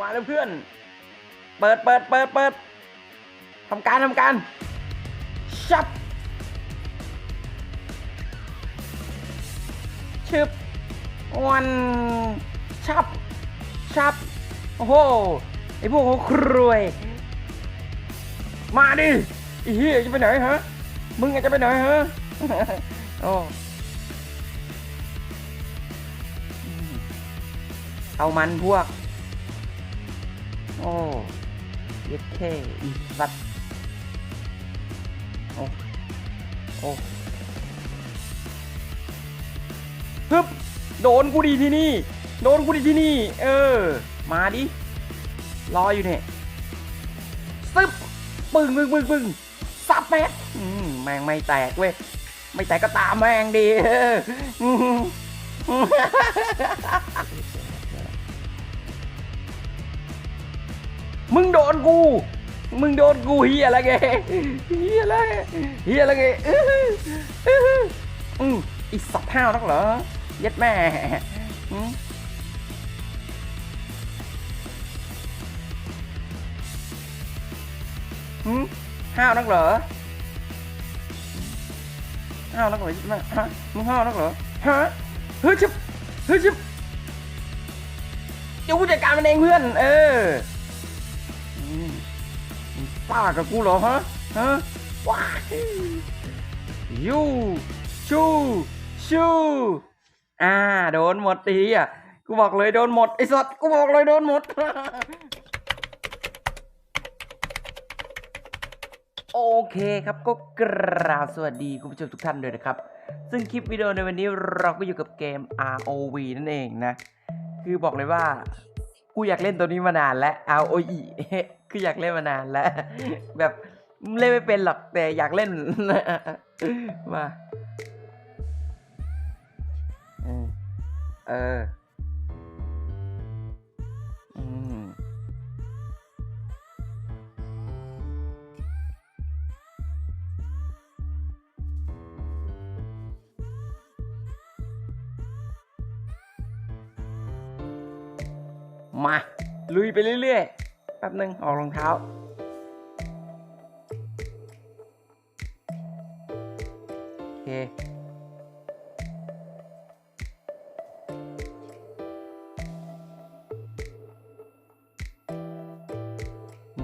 มาแล้วเพื่อน เปิดเปิดเปิดเปิดทำการทำการชับชึบวันชับชับ โอ้โห ไอพวกหัวครวย มาดิไอ้เหี้ยจะไปไหนฮะ มึงจะไปไหนฮะ โอ้เอามันพวก อ้เย็ดเคอีสัตว์โอ้โอ้ฮึบโดนกูดีที่นี่ โดนกูดีที่นี่ เออ มาดิ รออยู่เนี่ยซึบปึ้งปึ้งปึ้งปึ้งสับแมสอืมแม่งไม่แตกเว้ย ไม่แตกก็ตามแม่งดี มึงโดนกู มึงโดนกูเฮียอะไรไงเฮียอะไรเฮียอะไรไงอื้อหืออื้อหืออืมอีสับห้าวนักเหรอ เย็ดแม่อืมหืมห้าวนักเหรอห้าวนักเหรอย็ดแม่ฮะมึงห้าวนักเหรอฮะเฮ้ยชิบเฮ้ยชิบเดี๋ยวกูจัดการมันเองเพื่อน เออ ป้ากับกูเหรอฮะฮะว้ายยูชูชูอ่าโดนหมดทีอะกูบอกเลยโดนหมดไอ้สัตว์กูบอกเลยโดนหมด โอเคครับก็กราบสวัสดีคุณผู้ชมทุกท่านด้วยนะครับ ซึ่งคลิปวิดีโอในวันนี้เราก็อยู่กับเกม ROV นั่นเองนะ คือบอกเลยว่า กูอยากเล่นตัวนี้มานานแล้ว ROE คืออยากเล่นมานานแล้ว แบบเล่นไม่เป็นหรอกแต่อยากเล่น มาเออเอออืมมา ลุยไปเรื่อยๆ แป๊บหนึ่งออกรองเท้า โอเค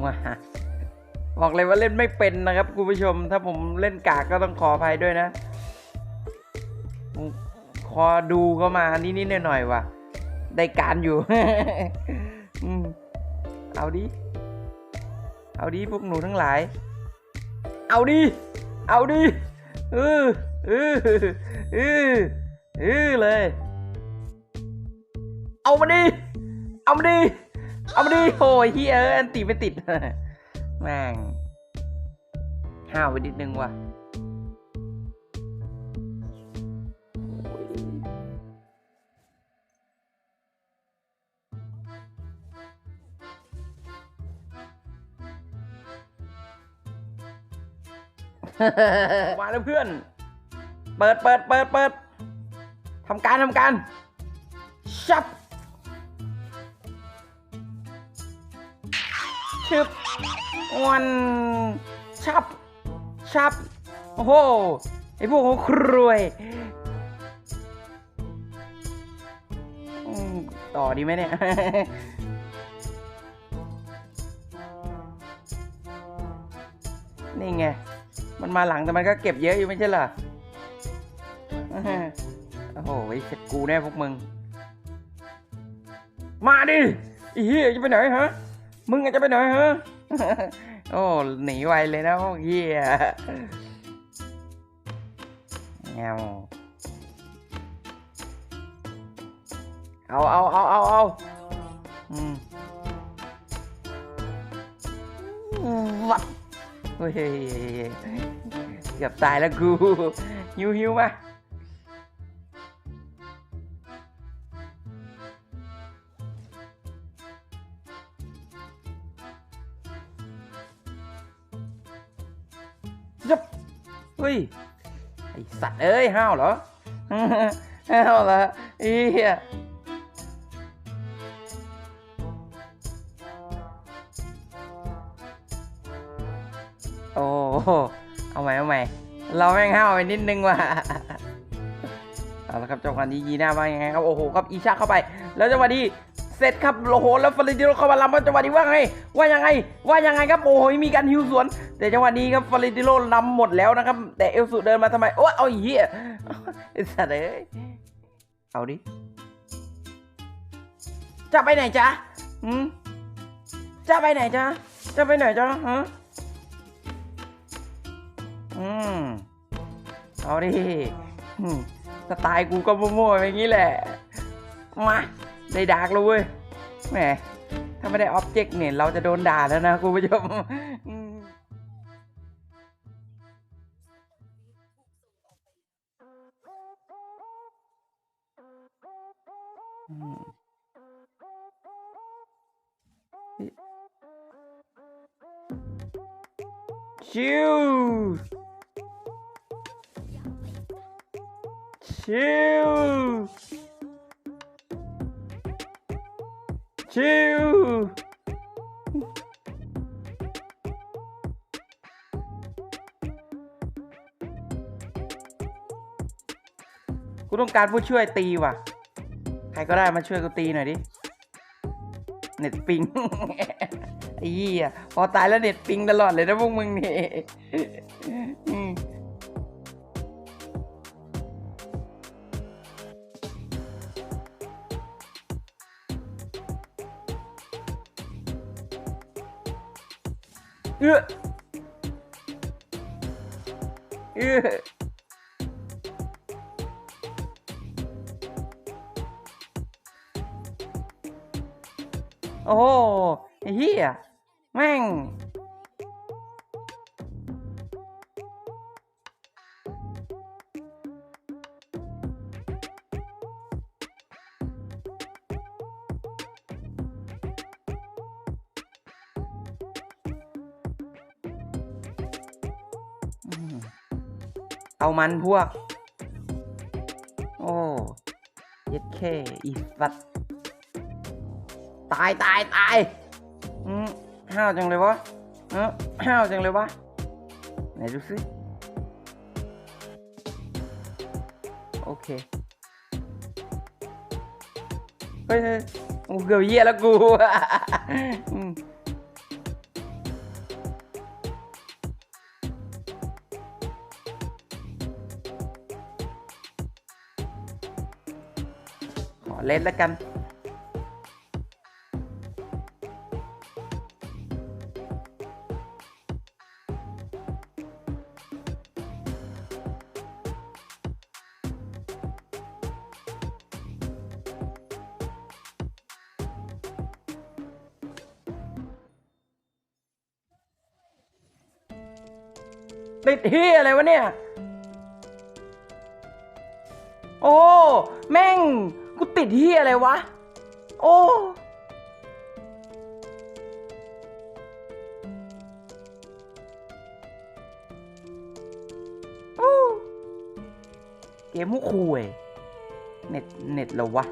มาบอกเลยว่าเล่นไม่เป็นนะครับคุณผู้ชม ถ้าผมเล่นกากก็ต้องขออภัยด้วยนะ ขอดูเข้ามานิดๆหน่อยๆว่ะ ได้การอยู่ เอาดิ เอาดิพวกหนูทั้งหลาย เอาดิ เอาดิเออเออเออเออเลย เอามาดิ เอามาดิ เอามาดิโอ้ยเฮียเอ้ยอันตีไม่ติดแม่งห้าวไปนิดนึงว่ะ มาแล้วเพื่อน เปิดเปิดเปิดเปิดทำการทำการชับชึบวันชับชับ โอ้โห ไอพวกหัวครวย ต่อดีไหมเนี่ยนี่ไง มันมาหลังแต่มันก็เก็บเยอะอยู่ไม่ใช่เหรอโอ้โหไอ้เสร็จกูแน่พวกมึง มาดิอ้เหี้ยจะไปไหนฮะ มึงจะไปไหนฮะ โอ้หนีไวเลยนะพวกเหี้ยแงวเอาเอาเอาเอาเอาวัด เฮ้ยเกือบตายแล้วกูหิวหิวมายับเฮ้ย ไอสัตว์เอ้ยห้าวเหรอ ห้าวเหรออีเหี้ย โหเอาใหม่เอาใหม่เราแม่งห้าวไปนิดนึงว่ะเอาละครับจังหวะนี้ยีหน้าว่ายังไงครับโอ้โหครับอีชาเข้าไป แล้วจังหวะนี้เสร็จครับโอ้โหแล้วฟลอริติโลเข้ามาล้ำจังหวะนี้ว่าไงว่ายังไง ว่ายังไงครับโอ้โหมีการฮิวสวน แต่จังหวะนี้ครับฟลอริติโลล้ำหมดแล้วนะครับ แต่เอลสุเดินมาทำไมโอ้ยเอาเหี้ยไอ้สัตว์เอ้ยเอาดิจะไปไหนจ๊ะหืมจะไปไหนจ๊ะจะไปไหนจ๊ะฮะ อืมเอาดิสไตล์กูก็มั่วๆอย่างนี้แหละ มาได้ดาร์กแล้วเว้ยแหมถ้าไม่ได้ออบเจกต์เนี่ย เราจะโดนด่าแล้วนะคุณผู้ชมอืมอืมชิว ชิวชิวกูต้องการผู้ช่วยตีว่ะ ใครก็ได้มาช่วยกูตีหน่อยดิ เน็ตปิงไอ้ยี่อะพอตายแล้วเน็ตปิงตลอดเลยนะพวกมึงนี่ เอื้อเอื้ เอามันพวก โอ้ย็ดเคอีสัตตายตายตายอืมห้าวจังเลยวะเออห้าวจังเลยวะ ไหนดูสิโอเค เฮ้ยเฮ้ยโอ้เกือบเยี่ยแล้วกู อเล่นแล้วกัน ติดเฮียอะไรวะเนี่ย โอ้ แม่ง ติดที่อะไรวะ โอ้เกมมุกคุยเน็ต เน็ตเหรอวะ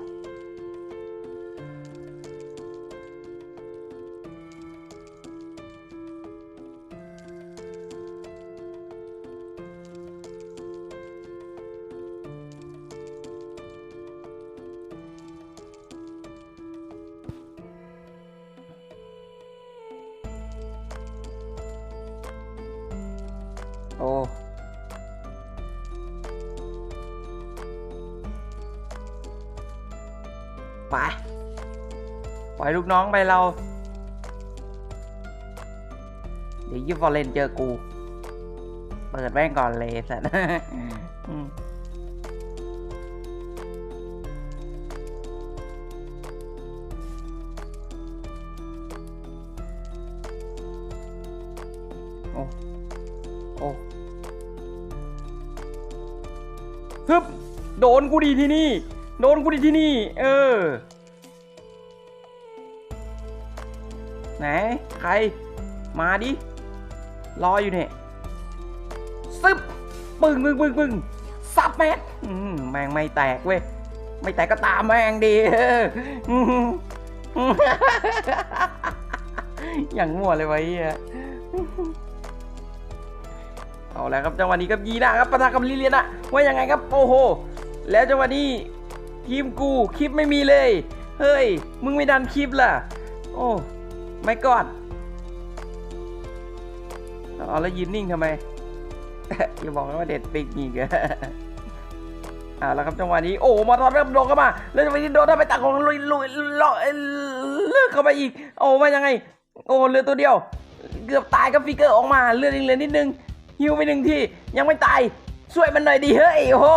อ้ไปปล่อยลูกน้องไปเรา เดี๋ยวยี่ฟอร์เรนเจอกู เปิดแม่งก่อนเลยสัตว์ ดีที่นี่ โดนกูดีที่นี่ เออ ไหน ใคร มาดิ รออยู่เนี่ย ซึบปึ้งปึ้งปึ้งปึ้งสับแม่งแมงไม่แตกเว้ย ไม่แตกก็ตามแมงดีเอออย่างมั่วเลยวะไอ้เฮียเอาแล้วครับจังหวะนี้ครับยีนะครับปะทะกับลิเลียนะว่ายังไงครับโอ้โห แล้วจังหวะนี้ทีมกูคลิปไม่มีเลย เฮ้ย มึงไม่ดันคลิปล่ะ โอ้ไม่กอดเอาแล้วยืนนิ่งทำไมอย่าบอกนะว่าเด็ดปิกอีกอะเอาแล้วครับจังหวะนี้โอ้มาทอดเริ่มโดนเข้ามา แล้วจังหวะนี้โดนเข้าไปตักของลุยลุยลาะเลือกเข้าไปอีก โอ้มายังไง โอ้เหลือตัวเดียว เกือบตายกับฟิกเกอร์ออกมาเลือดยังเหลือนิดนึงฮิวไปหนึ่งทียังไม่ตายช่วยมันหน่อยดิเฮ้ยโอ้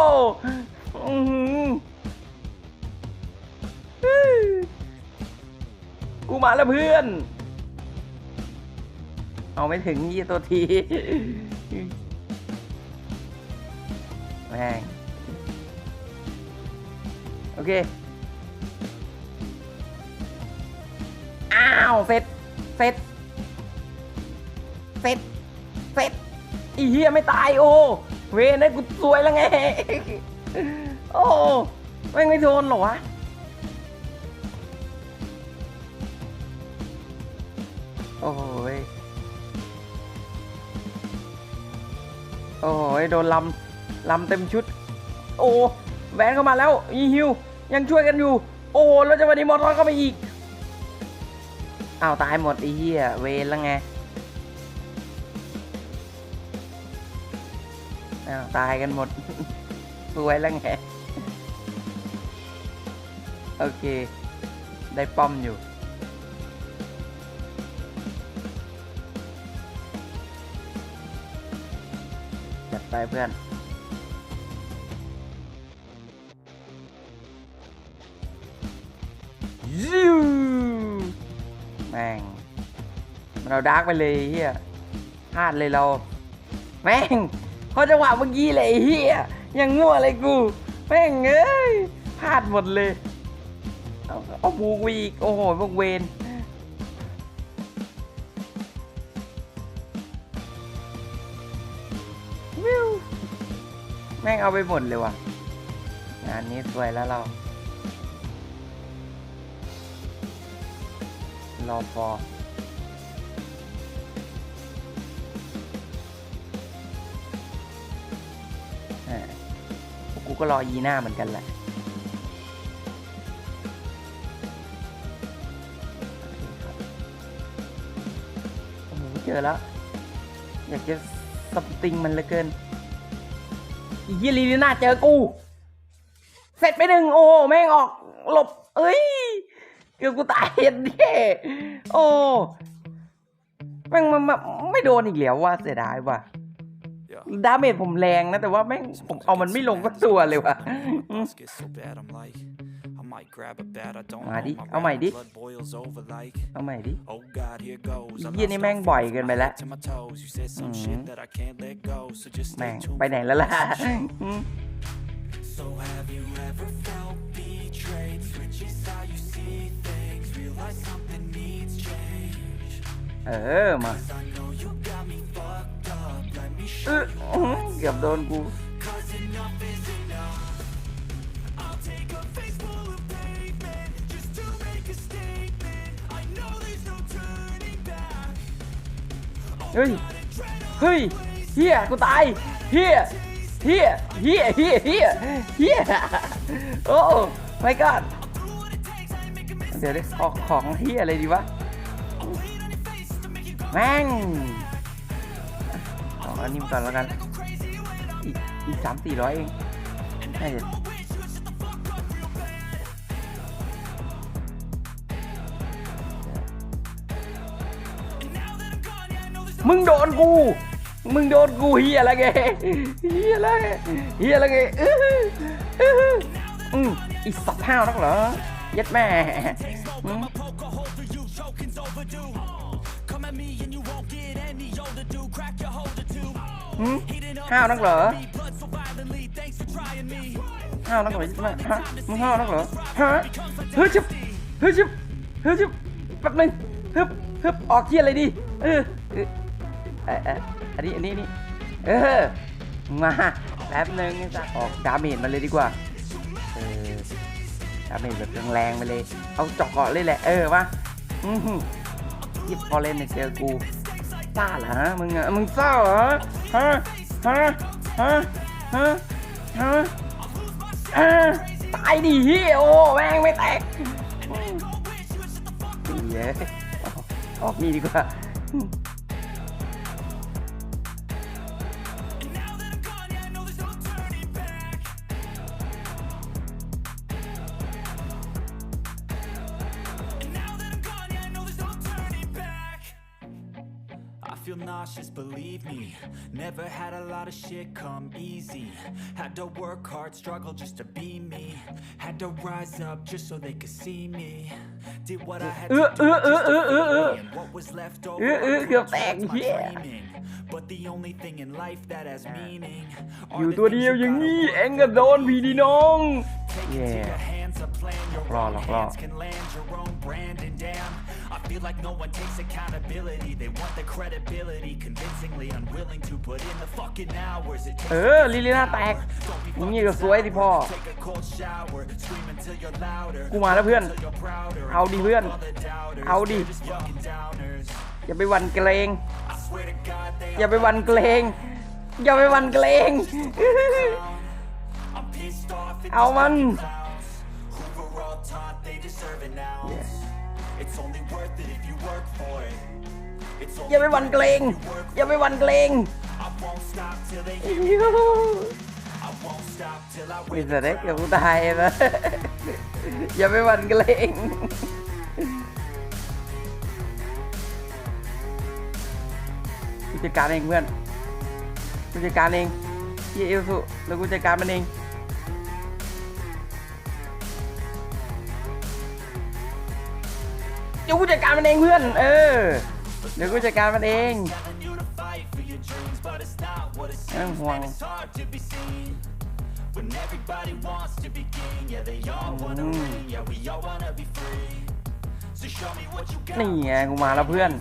กูมาแล้วเพื่อน เอาไม่ถึงยี่ตัวทีแม่งโอเค อ้าวเสร็จเสร็จเสร็จเสร็จอีเฮียไม่ตายโอ้เวนได้กูสวยแล้วไง โอ้แม่ไม่โดนหรอวะ โอ้ยโดนลำลำเต็มชุด โอ้แหวนเข้ามาแล้วอีฮิวยังช่วยกันอยู่ โอ้แล้วจะวันนี้มอทอนเข้าไปอีกอ้าวตายหมดไอีเหี้ยเวนแล้วไงอ้าวตายกันหมดสวยแล้วไง โอเค ได้ป้อมอยู่ ไปเพื่อนซิวแม่งเราดาร์กไปเลยเฮียพลาดเลยเรา แม่งเพราะจังหวะเมื่อกี้เลยเฮียยังงั่วเลยกูแม่งเอ้ยพลาดหมดเลย เอาบูกอีก โอ้โหพวกเวน งเอาไปหมดเลยว่ะ งานนี้สวยแล้วเรา รอพอกูก็รอยีหน้าเหมือนกันแหละโอ้โหเจอแล้ว อยากจะสติงมันเหลือเกิน อียี่ลีน่าเจอกู เสร็จไปหนึ่งโอ้โหแม่งออกหลบ เอ้ย เกือบกูตายเห็นดิโอ้แม่งมันมันไม่โดนอีกแล้วว่ะเสียดายว่ะ Yeah. ดาเมจผมแรงนะ แต่ว่าแม่งผมเอามันไม่ลงก็ตัวเลยว่ะ might grab a bat, I don't know. มาดิ my เอาใหม่ดิ blood boils over like, เอาใหม่ดิ oh God, here goes. I เหี้ยนี่ lost แม่ง all บ่อย faith เกิน from ไป my แล้ว head to my toes. You said some อืม shit that I can't let go, so just แม่ stay ง tuned. ไปไหนแล้วล่ะอืม So have you ever felt betrayed? Switches how you see things. Realize something needs change. เออมา Cause I know you got me fucked up. Let me เอ show ออื้อหือเกือบโดนกู เฮ้ย เฮ้ยเฮียกูตายเฮียเฮียเฮียเฮียเฮียเฮียโอ้ไม่กอดเดี๋ยวดิออกของเฮียอะไรดีวะ แม่งเอาอันนี้ก่อนแล้วกันอีกอีกสามสี่ร้อยเองน่าจะ มึงโดนกู มึงโดนกูเฮียอะไรไงเฮียอะไรเฮียอะไรไงอื้อหืออื้อหืออืมอีสัตว์ห้าวนักเหรอย็ดแม่อืม Come at me and you won't get any older, dude. Crack your holder too. หืมห้าวนักเหรอห้าวนักเหรอใช่ไหมฮะมึงห้าวนักเหรอฮะเฮ้ยชิบเฮ้ยชิบเฮ้ยชิบแป๊บนึงฮึบฮึบออกเที่ยอะไรดีเออ เออเอออันนี้อันนี้อันนี้เออ มาแป๊บนึงจะออกดาเมจมาเลยดีกว่า เออดาเมจแบบแรงๆไปเลย เอาจาะเกาะเลยแหละ เออมาอือหือยิบพอเล่นเนี่ยเจอกูซ่าเหรอฮะมึงอะมึงซ่าเหรอฮะฮฮะฮะฮะฮะฮะตายดิเฮียโอ้แม่งไม่แตกเย้ออกนี่ดีกว่า believe me. Never had a lot of shit come easy. Had to work hard, struggle just to be me. Had to rise up just so they could see me. Did what I had to Uh, do uh, uh, just to uh, uh, fit uh. in. What was left over, Uh, uh, I put กือบแตก towards my เหี้ย dreaming. But the only thing in life that has meaning อ are ยู่ the ตัว things เดียว you อย่าง gotta นี้ work เอ็งก็โดนผีดีน้อง Take Yeah. Into your hands a plan your Law, own law, hands law. can land your own brand and damn I feel like no one takes accountability They want the credibility Convincingly unwilling to put in the fucking hours It takes เออ ลิลิน่าแตก Don't be อย่างงี้ก็สวยดิพ่อ Take a cold shower Scream until you're louder กูมาแล้วเพื่อน Until you're prouder เอาดิเพื่อน All the doubters เอาดิ They're just fucking downers อย่าไปหวันเกรง I swear to God they อย่าไปหวันเกรง อย่าไปหวันเกรง I'm pissed off at เอามัน อย่า only ไปหวันเกรง worth it if you work อย่าไปหวันเกรง I won't stop till they อิ๊ hear ว I won't stop till I มี win สเต็กกับกูตายนะอย่าไปหวันเกรงกูจัดการเองเพื่อนกูจัดการเองเยเอลสุแล้วกูจัดการมันเอง เดี๋ยวกูจัดการมันเองเพื่อน เออ เดี๋ยวกูจัดการมันเองไม่ต้องห่วงนี่ไงกูมาแล้วเพื่อน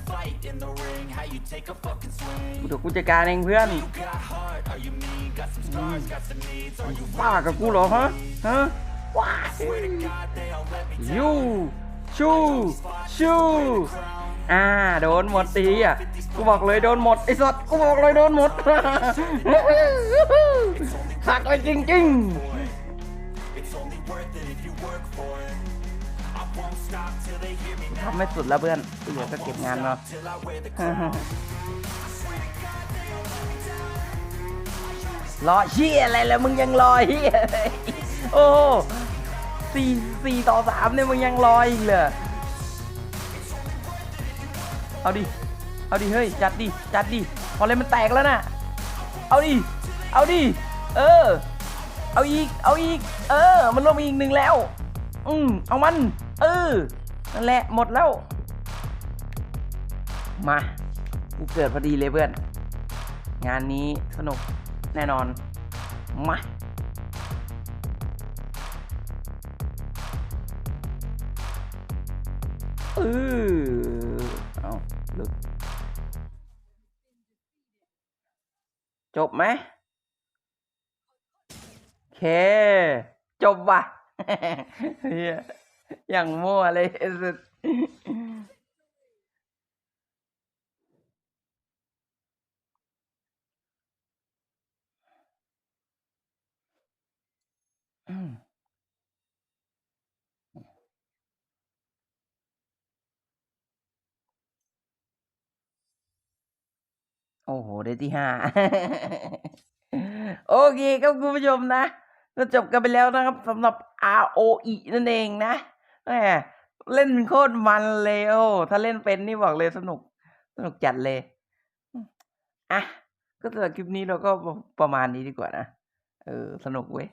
กูเดี๋ยวกูจัดการเองเพื่อนบ้ากับกูเหรอฮะ ฮะว้ายู ชูชูอ่าโดนหมดตีอะกูบอกเลยโดนหมดไอ้สัตว์กูบอกเลยโดนหมดหักเลยจริง It's only worth it if you work for it I won't stop till they hear me ๆ now ทำไม่สุดแล้วเพื่อนกูเหลือก็เก็บงานเนาะ Till I wear the crown รอเชี่ยอะไรแล้วมึงยังรอเฮียอะไรโอ้ สี่สี่ต่อสามเนี่ยมึงยังรออีกเหรอเอาดิ เอาดิ เฮ้ย จัดดิ จัดดิพอเลยมันแตกแล้วน่ะเอาดิ เอาดิ เออ เอาอีก เอาอีก เออ มันลงมอีกหนึ่งแล้ว อืมเอามัน เออ นั่นแหละ หมดแล้ว มา กูเกิดพอดีเลยเพื่อน งานนี้สนุกแน่นอน มา เออเอาลึกจบไหมโอเค จบว่ะเฮียอย่างมั่วเลยไอ้สุดอืม โอ้โห ได้ที่ห้า โอเคครับคุณผู้ชมนะก็จบกันไปแล้วนะครับสำหรับ ROE นั่นเองนะแหมเล่นโคตรมันเลยโอ้ถ้าเล่นเป็นนี่บอกเลยสนุก สนุกจัดเลย อะ ก็สำหรับคลิปนี้เราก็ประมาณนี้ดีกว่านะ เออ สนุกเว้ย